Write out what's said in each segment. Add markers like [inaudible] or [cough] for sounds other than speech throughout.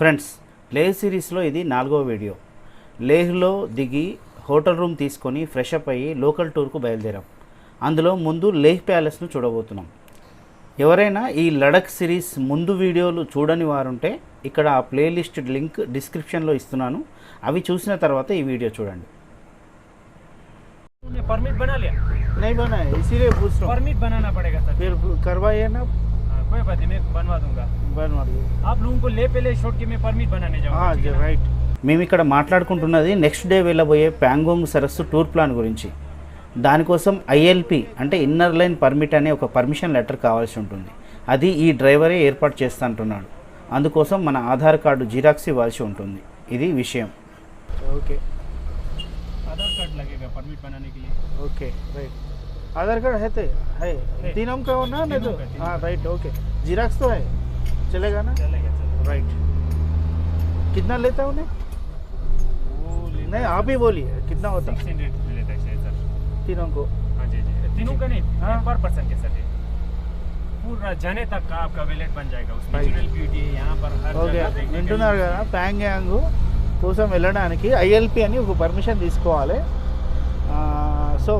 Friends Leh సిరీస్లో ఇది నాలుగో వీడియో లేహ్లో దిగి హోటల్ రూమ్ తీసుకొని ఫ్రెష్ అప్ అయ్యి లోకల్ టూర్కు బయలుదేరాం అందులో ముందు లేహ్ ప్యాలెస్ను చూడబోతున్నాం ఎవరైనా ఈ లడక్ సిరీస్ ముందు వీడియోలు చూడని వారుంటే ఇక్కడ ఆ ప్లేలిస్ట్ లింక్ డిస్క్రిప్షన్లో ఇస్తున్నాను అవి చూసిన తర్వాత ఈ వీడియో చూడండి ने परमिट बना लिया नहीं बना है इसीलिए पूछ परमिट बनाना पड़ेगा सर फिर करवाइए ना हाँ, कोई बात नहीं मैं बनवा दूंगा बनवा आप लोगों को ले पहले छोड़ के मैं परमिट बनाने जाऊंगा ठीक है ना? రైట్ మేము ఇక్కడ మాట్లాడుకుంటున్నది నెక్స్ట్ డే వెళ్ళబోయే ప్యాంగోంగ్ సరస్సు టూర్ ప్లాన్ గురించి దానికోసం ఐఎల్పి అంటే ఇన్నర్ లైన్ పర్మిట్ అనే ఒక పర్మిషన్ లెటర్ కావాల్సి ఉంటుంది అది ఈ డ్రైవరే ఏర్పాటు చేస్తా అంటున్నాడు అందుకోసం మన ఆధార్ కార్డు జిరాక్స్ ఇవ్వాల్సి ఉంటుంది ఇది విషయం ఓకే आधार कार्ड लगेगा परमिट बनाने के लिए ఓకే రైట్ आधार कार्ड है तो है है। तीनों का हो ना नहीं तो तीनों का, तीनों हाँ राइट ओके जिराक्स तो है चलेगा ना चलेगा चलेगा राइट कितना लेता उन्हें वो लेता नहीं है आप ही बोलिए कितना होता सिक्स हंड्रेड लेता है शायद सर तीनों को हाँ जी जी तीनों का नहीं हाँ। पर पर्सन के सर ये। पूरा जाने तक का आपका वैलेट बन जाएगा उसमें Right. नेचुरल ब्यूटी यहाँ पर हर ఓకే जगह देखने के వింటున్నారు लिए- కదా ప్యాంగ్ యాంగ్ కోసం వెళ్ళడానికి ఐఎల్పి అని ఒక పర్మిషన్ తీసుకోవాలి సో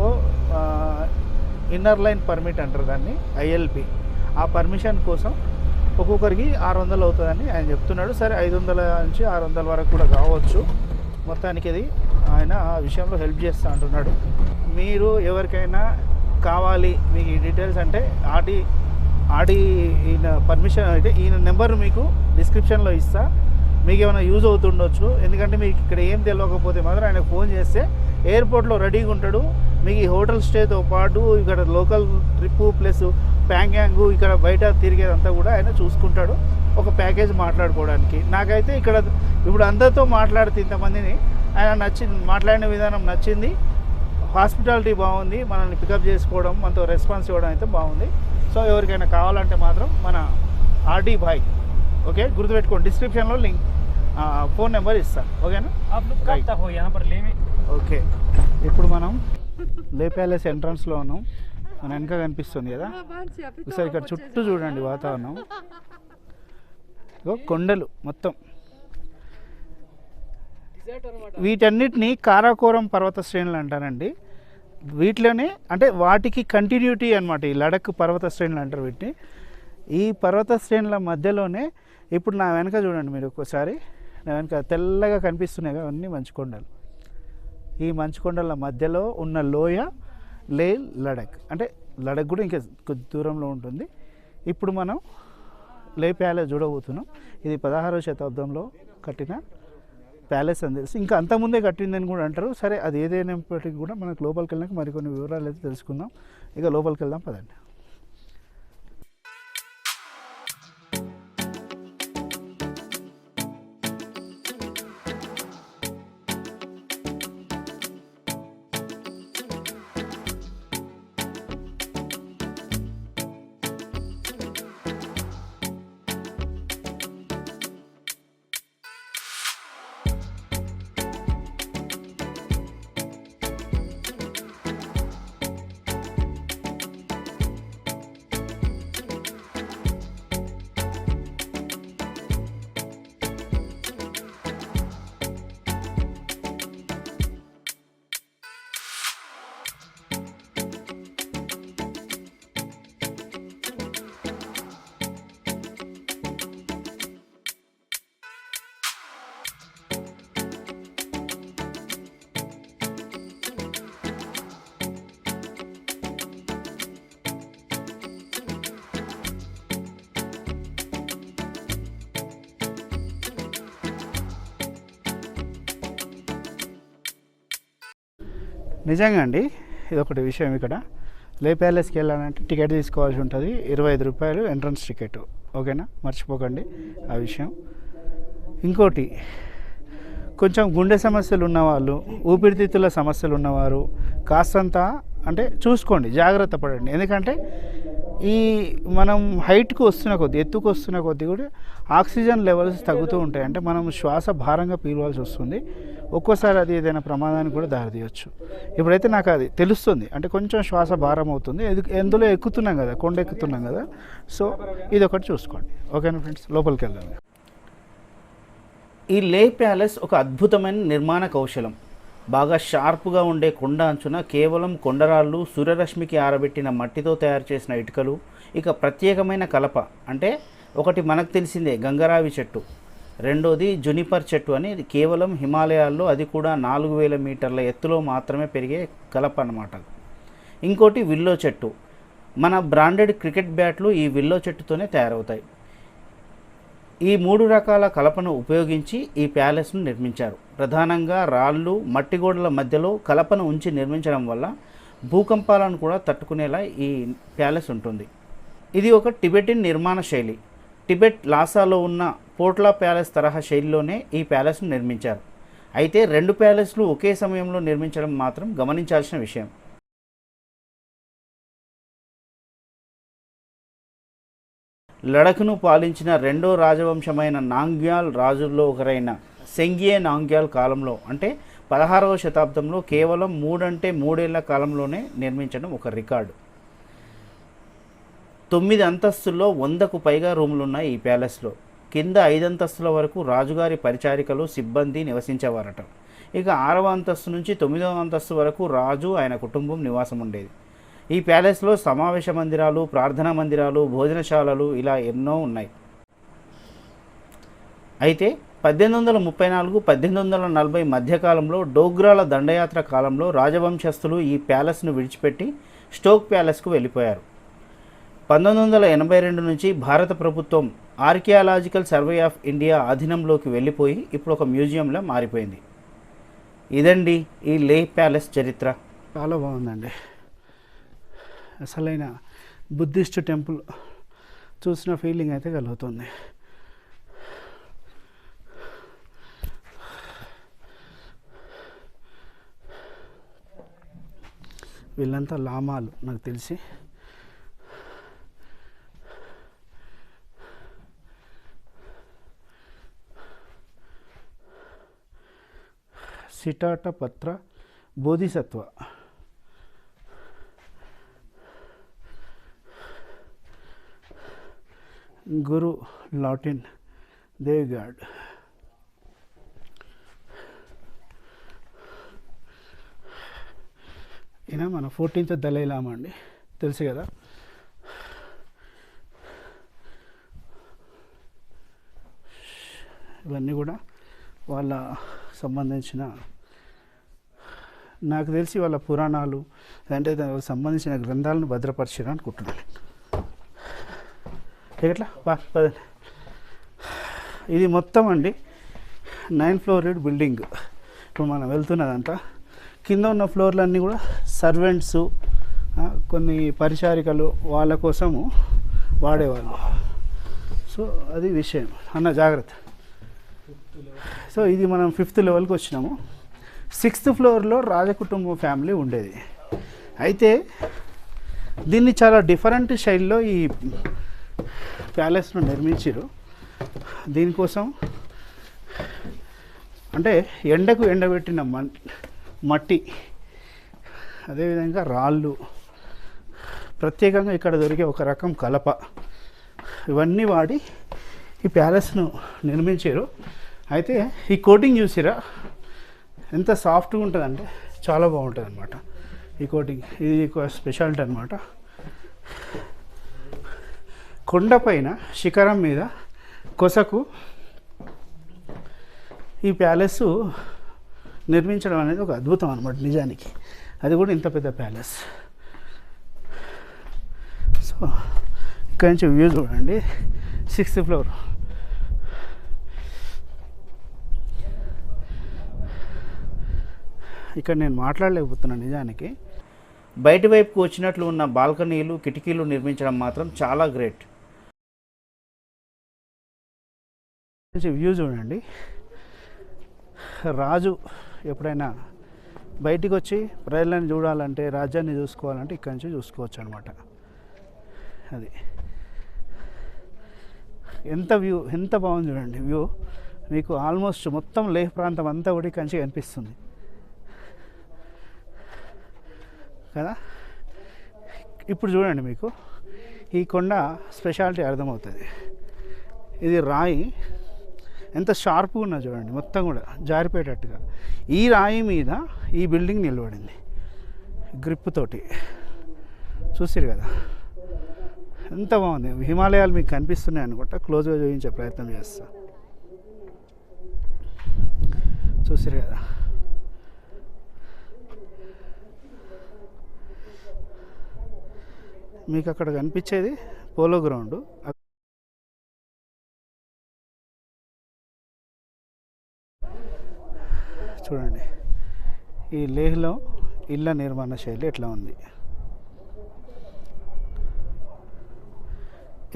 ఇన్నర్ లైన్ పర్మిట్ అంటారు దాన్ని ఐఎల్పి ఆ పర్మిషన్ కోసం ఒక్కొక్కరికి ఆరు వందలు అవుతుందని ఆయన చెప్తున్నాడు. సరే ఐదు వందల నుంచి ఆరు వందల వరకు కూడా కావచ్చు. మొత్తానికి అది ఆయన ఆ విషయంలో హెల్ప్ చేస్తా అంటున్నాడు. మీరు ఎవరికైనా కావాలి మీకు ఈ డీటెయిల్స్ అంటే ఆడి ఆడి ఈయన పర్మిషన్ అయితే ఈయన నెంబర్ మీకు డిస్క్రిప్షన్లో ఇస్తా. మీకు ఏమైనా యూజ్ అవుతుండొచ్చు. ఎందుకంటే మీకు ఇక్కడ ఏం తెలియకపోతే మాత్రం ఆయన ఫోన్ చేస్తే ఎయిర్పోర్ట్లో రెడీగా ఉంటాడు. మీకు ఈ హోటల్ స్టేతో పాటు ఇక్కడ లోకల్ ట్రిప్పు ప్లస్ ప్యాంగ్యాంగ్ ఇక్కడ బయట తిరిగేదంతా కూడా ఆయన చూసుకుంటాడు. ఒక ప్యాకేజ్ మాట్లాడుకోవడానికి. నాకైతే ఇక్కడ ఇప్పుడు అందరితో మాట్లాడితే ఇంతమందిని ఆయన నచ్చింది మాట్లాడిన విధానం నచ్చింది. హాస్పిటాలిటీ బాగుంది. మనల్ని పికప్ చేసుకోవడం మనతో రెస్పాన్స్ ఇవ్వడం అయితే బాగుంది. సో ఎవరికైనా కావాలంటే మాత్రం మన ఆర్డీ బాయ్ ఓకే? గుర్తుపెట్టుకోండి. డిస్క్రిప్షన్లో లింక్. ఫోన్ నెంబర్ ఇస్తాను ఓకేనా? ఓకే. ఇప్పుడు మనం లే ప్యాలెస్ ఎంట్రన్స్లో ఉన్నాం. మన వెనక కనిపిస్తుంది కదా? ఒకసారి ఇక్కడ చుట్టూ చూడండి వాతావరణం. కొండలు మొత్తం. వీటన్నిటిని కారాకోరం పర్వత శ్రేణులు అంటారండి. వీటిలోనే అంటే వాటికి కంటిన్యూటీ అన్నమాట. ఈ లడక్ పర్వత శ్రేణులు అంటారు వీటిని. ఈ పర్వత శ్రేణుల మధ్యలోనే ఇప్పుడు నా వెనక చూడండి మీరు ఒక్కసారి. నా వెనక తెల్లగా కనిపిస్తున్నాయి అన్నీ మంచు కొండలు. ఈ మంచుకొండల మధ్యలో ఉన్న లోయ లే లడక్. అంటే లడక్ కూడా ఇంకా కొద్ది దూరంలో ఉంటుంది. ఇప్పుడు మనం లే ప్యాలెస్ చూడబోతున్నాం. ఇది పదహారవ శతాబ్దంలో కట్టిన ప్యాలెస్ అని తెలుసు. ఇంకా అంతకుముందే కట్టిందని కూడా అంటారు. సరే అది ఏదైనప్పటికీ కూడా మనకు లోపలికి వెళ్ళినాక మరికొన్ని వివరాలు అయితే తెలుసుకుందాం. ఇక లోపలికి వెళ్దాం పదండి. నిజంగా అండి ఇది ఒకటి విషయం ఇక్కడ. లే ప్యాలెస్కి వెళ్ళాలంటే టికెట్ తీసుకోవాల్సి ఉంటుంది. ఇరవై ఐదు రూపాయలు ఎంట్రన్స్ టికెట్. ఓకేనా? మర్చిపోకండి ఆ విషయం. ఇంకోటి కొంచెం గుండె సమస్యలు ఉన్నవాళ్ళు ఊపిరితిత్తుల సమస్యలు ఉన్నవారు కాస్తంత అంటే చూసుకోండి జాగ్రత్త పడండి. ఎందుకంటే ఈ మనం హైట్కి వస్తున్న కొద్దీ ఎత్తుకు వస్తున్న కొద్దీ కూడా ఆక్సిజన్ లెవెల్స్ తగ్గుతూ ఉంటాయి. అంటే మనం శ్వాస భారంగా పీలవాల్సి వస్తుంది. ఒక్కోసారి అది ఏదైనా ప్రమాదానికి కూడా దారితీయచ్చు. ఇప్పుడైతే నాకు అది తెలుస్తుంది. అంటే కొంచెం శ్వాస భారం అవుతుంది. ఎందులో ఎక్కుతున్నాం కదా కొండ ఎక్కుతున్నాం కదా. సో ఇది ఒకటి చూసుకోండి. ఓకేనా ఫ్రెండ్స్? లోపలికి వెళ్దాం. ఈ లే ప్యాలెస్ ఒక అద్భుతమైన నిర్మాణ కౌశలం. బాగా షార్ప్గా ఉండే కొండ అంచున కేవలం కొండరాళ్ళు సూర్యరశ్మికి ఆరబెట్టిన మట్టితో తయారు చేసిన ఇటుకలు ఇక ప్రత్యేకమైన కలప అంటే ఒకటి మనకు తెలిసిందే గంగరావి చెట్టు. రెండోది జునిపర్ చెట్టు అని. కేవలం హిమాలయాల్లో అది కూడా నాలుగు వేల మీటర్ల ఎత్తులో మాత్రమే పెరిగే కలప అన్నమాట ఇంకోటి విల్లో చెట్టు. మన బ్రాండెడ్ క్రికెట్ బ్యాట్లు ఈ విల్లో చెట్టుతోనే తయారవుతాయి. ఈ మూడు రకాల కలపను ఉపయోగించి ఈ ప్యాలెస్ను నిర్మించారు. ప్రధానంగా రాళ్ళు మట్టి గోడల మధ్యలో కలపను ఉంచి నిర్మించడం వల్ల భూకంపాలను కూడా తట్టుకునేలా ఈ ప్యాలెస్ ఉంటుంది. ఇది ఒక టిబెటిన్ నిర్మాణ శైలి. టిబెట్ లాసాలో ఉన్న పోట్లా ప్యాలెస్ తరహా శైలిలోనే ఈ ప్యాలెస్ను నిర్మించారు. అయితే రెండు ప్యాలెస్లు ఒకే సమయంలో నిర్మించడం మాత్రం గమనించాల్సిన విషయం. లడఖ్ను పాలించిన రెండో రాజవంశమైన నాంగ్యాల్ రాజుల్లో ఒకరైన సెంగియే నాంగ్యాల్ కాలంలో అంటే పదహారవ శతాబ్దంలో కేవలం మూడంటే మూడేళ్ళ కాలంలోనే నిర్మించడం ఒక రికార్డు. తొమ్మిది అంతస్తుల్లో వందకు పైగా రూములు ఉన్నాయి ఈ ప్యాలెస్లో. కింద ఐదు అంతస్తుల వరకు రాజుగారి పరిచారికలు సిబ్బంది నివసించేవారట. ఇక ఆరవ అంతస్తు నుంచి తొమ్మిదవ అంతస్తు వరకు రాజు ఆయన కుటుంబం నివాసం ఉండేది. ఈ ప్యాలెస్లో సమావేశ మందిరాలు ప్రార్థనా మందిరాలు భోజనశాలలు ఇలా ఎన్నో ఉన్నాయి. అయితే పద్దెనిమిది వందల ముప్పై నాలుగు పద్దెనిమిది వందల నలభై మధ్యకాలంలో డోగ్రాల దండయాత్ర కాలంలో రాజవంశస్థులు ఈ ప్యాలెస్ను విడిచిపెట్టి స్టోక్ ప్యాలెస్కు వెళ్ళిపోయారు. పంతొమ్మిది వందల ఎనభై రెండు నుంచి భారత ప్రభుత్వం ఆర్కియాలజికల్ సర్వే ఆఫ్ ఇండియా అధీనంలోకి వెళ్ళిపోయి ఇప్పుడు ఒక మ్యూజియంలో మారిపోయింది. ఇదండి ఈ లే ప్యాలెస్ చరిత్ర. చాలా బాగుందండి. అసలైన బుద్ధిస్ట్ టెంపుల్ చూసిన ఫీలింగ్ అయితే కలుగుతుంది. వీళ్ళంతా లామాలు నాకు తెలిసి. సిటాట పత్ర బోధిసత్వ గురు లాటిన్ దేవిగాడ్ ఈయన మన ఫోర్టీన్త్ దళైలామా అండి తెలుసు కదా ఇవన్నీ కూడా వాళ్ళ సంబంధించిన నాకు తెలిసి వాళ్ళ పురాణాలు అంటే దానికి సంబంధించిన గ్రంథాలను భద్రపరిచారు అనుకుంటున్నాను ఎట్లా? బా పదండి. ఇది మొత్తం అండి నైన్ ఫ్లోరెడ్ బిల్డింగ్. ఇప్పుడు మనం వెళ్తున్నదంతా కింద ఉన్న ఫ్లోర్లన్నీ కూడా సర్వెంట్స్ కొన్ని పరిచారికలు వాళ్ళ కోసము వాడేవాళ్ళు. సో అది విషయం. అన్న జాగ్రత్త. సో ఇది మనం ఫిఫ్త్ లెవెల్కి వచ్చినాము. సిక్స్త్ ఫ్లోర్లో రాజకుటుంబం ఫ్యామిలీ ఉండేది. అయితే దీన్ని చాలా డిఫరెంట్ శైలిలో ఈ ప్యాలెస్ను నిర్మించారు దీనికోసం అంటే ఎండకు ఎండబెట్టిన మట్టి అదేవిధంగా రాళ్ళు ప్రత్యేకంగా ఇక్కడ దొరికే ఒక రకం కలప ఇవన్నీ వాడి ఈ ప్యాలెస్ను నిర్మించారు అయితే ఈ కోటింగ్ చూసిరా? ఎంత సాఫ్ట్గా ఉంటుందంటే చాలా బాగుంటుంది అనమాట ఈ కోటింగ్ ఇది ఒక స్పెషాలిటీ అనమాట కొండపైన శిఖరం మీద కొసకు ఈ ప్యాలెస్ నిర్మించడం అనేది ఒక అద్భుతం అనమాట నిజానికి. అది కూడా ఇంత పెద్ద ప్యాలెస్. సో ఇక్కడ నుంచి వ్యూ చూడండి. Sixth floor. ఇక్కడ నేను మాట్లాడలేకపోతున్నాను నిజానికి. బయటి వైపుకు వచ్చినట్లు ఉన్న బాల్కనీలు కిటికీలు నిర్మించడం మాత్రం చాలా గ్రేట్. వ్యూ చూడండి. రాజు ఎప్పుడైనా బయటికి వచ్చి ప్రజలను చూడాలంటే రాజ్యాన్ని చూసుకోవాలంటే ఇక్కడి నుంచి చూసుకోవచ్చు అనమాట అది. ఎంత వ్యూ ఎంత బాగుంది చూడండి వ్యూ. మీకు ఆల్మోస్ట్ మొత్తం లేహ్ ప్రాంతం అంతా కూడా ఇక్కడి నుంచి కనిపిస్తుంది. కదా? ఇప్పుడు చూడండి మీకు. ఈ కొండ స్పెషాలిటీ అర్థమవుతుంది. ఇది రాయి. ఎంత షార్ప్గా ఉన్నా చూడండి మొత్తం కూడా జారిపోయేటట్టుగా. ఈ రాయి మీద ఈ బిల్డింగ్ నిలబడింది. గ్రిప్ తోటి. చూసిరు కదా? ఎంత బాగుంది. హిమాలయాలు మీకు కనిపిస్తున్నాయి అనుకుంటా. క్లోజ్గా చూపించే ప్రయత్నం చేస్తా. చూసిరు కదా? మీకు అక్కడ కనిపించేది పోలో గ్రౌండ్. చూడండి ఈ లేహ్లో ఇళ్ళ నిర్మాణ శైలి ఎట్లా ఉంది?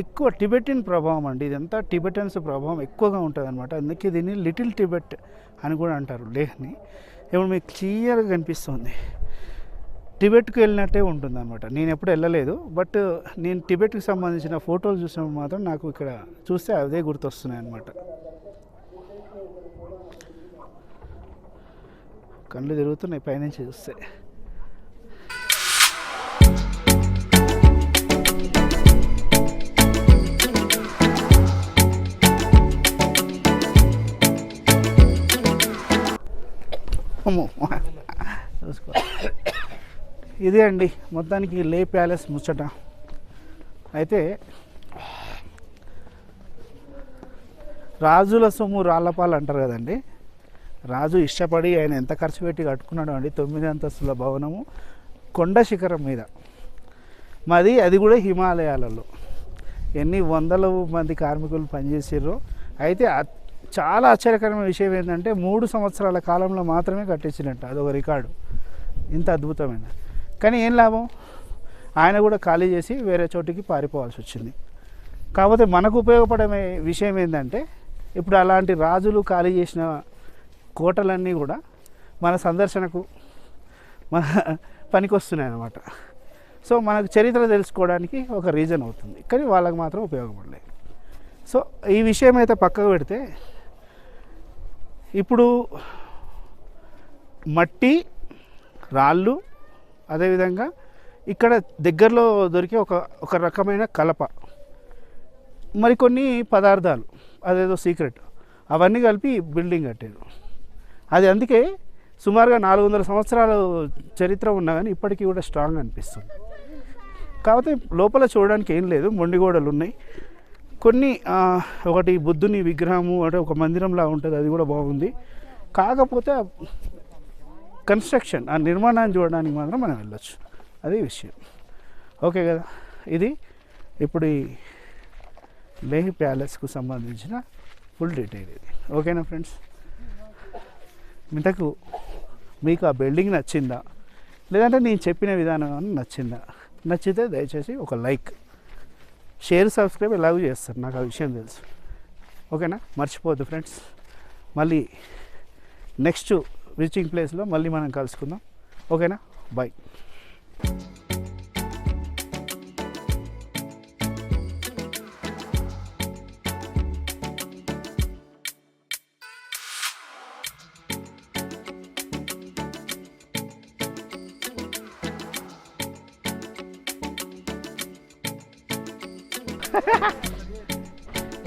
ఎక్కువ టిబెటిన్ ప్రభావం అండి ఇదంతా టిబెటన్స్ ప్రభావం ఎక్కువగా ఉంటుంది అనమాట అందుకే దీన్ని లిటిల్ టిబెట్ అని కూడా అంటారు లేహ్ని. ఇప్పుడు మీకు క్లియర్గా కనిపిస్తుంది. టిబెట్కి వెళ్ళినట్టే ఉంటుంది అనమాట నేను ఎప్పుడు వెళ్ళలేదు బట్ నేను టిబెట్కి సంబంధించిన ఫోటోలు చూసినప్పుడు మాత్రం నాకు ఇక్కడ చూస్తే అదే గుర్తొస్తున్నాయి అనమాట కళ్ళు తిరుగుతున్నాయి పైనుంచి చూస్తే. అమ్మో. చూసుకో. ఇదే అండి. మొత్తానికి లే ప్యాలెస్ ముచ్చట. అయితే రాజుల సొమ్ము రాళ్ళపాలు అంటారు కదండి. రాజు ఇష్టపడి ఆయన ఎంత ఖర్చు పెట్టి కట్టుకున్నాడు అండి. తొమ్మిది అంతస్తుల భవనము కొండ శిఖరం మీద. మాది అది కూడా హిమాలయాలలో. ఎన్ని వందల మంది కార్మికులు పనిచేసారో అయితే చాలా ఆశ్చర్యకరమైన విషయం ఏంటంటే మూడు సంవత్సరాల కాలంలో మాత్రమే కట్టించినట్టు. అదొక రికార్డు. ఇంత అద్భుతమైన. కానీ ఏం లాభం? ఆయన కూడా ఖాళీ చేసి వేరే చోటికి పారిపోవాల్సి వచ్చింది. కాకపోతే మనకు ఉపయోగపడే విషయం ఏంటంటే ఇప్పుడు అలాంటి రాజులు ఖాళీ చేసిన కోటలన్నీ కూడా మన సందర్శనకు మన పనికొస్తున్నాయి అన్నమాట. సో మనకు చరిత్ర తెలుసుకోవడానికి ఒక రీజన్ అవుతుంది. కానీ వాళ్ళకి మాత్రం ఉపయోగపడలేదు. సో ఈ విషయం అయితే పక్కకు పెడితే ఇప్పుడు మట్టి రాళ్ళు అదేవిధంగా ఇక్కడ దగ్గరలో దొరికే ఒక ఒక రకమైన కలప. మరికొన్ని పదార్థాలు అదేదో సీక్రెట్ అవన్నీ కలిపి బిల్డింగ్ కట్టారు. అది అందుకే సుమారుగా నాలుగు వందల సంవత్సరాల చరిత్ర ఉన్నా కానీ ఇప్పటికీ కూడా స్ట్రాంగ్ అనిపిస్తుంది. కాకపోతే లోపల చూడడానికి ఏం లేదు మొండిగోడలు ఉన్నాయి. కొన్ని ఒకటి బుద్ధుని విగ్రహము అంటే ఒక మందిరంలా ఉంటుంది అది కూడా బాగుంది. కాకపోతే కన్స్ట్రక్షన్ ఆ నిర్మాణాన్ని చూడడానికి మాత్రం మనం వెళ్ళొచ్చు. అది విషయం. ఓకే కదా? ఇది ఇప్పుడు ఈ లేహి ప్యాలెస్కు సంబంధించిన ఫుల్ డీటెయిల్ ఇది. ఓకేనా ఫ్రెండ్స్? ఇంతకు మీకు ఆ బిల్డింగ్ నచ్చిందా? లేదంటే నేను చెప్పిన విధానం నచ్చిందా? నచ్చితే దయచేసి ఒక లైక్ షేర్ సబ్స్క్రైబ్ ఎలాగో చేస్తారు. నాకు ఆ విషయం తెలుసు. ఓకేనా? మర్చిపోద్దు ఫ్రెండ్స్. మళ్ళీ నెక్స్ట్ విజిటింగ్ ప్లేస్లో మళ్ళీ మనం కలుసుకుందాం. ఓకేనా? బాయ్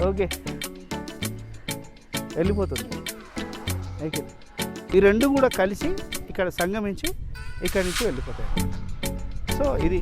ఓకే [laughs] వెళ్ళిపోతుంది. ఓకే ఈ రెండు కూడా కలిసి ఇక్కడ సంగమించి ఇక్కడి నుంచి వెళ్ళిపోతాయి. సో ఇది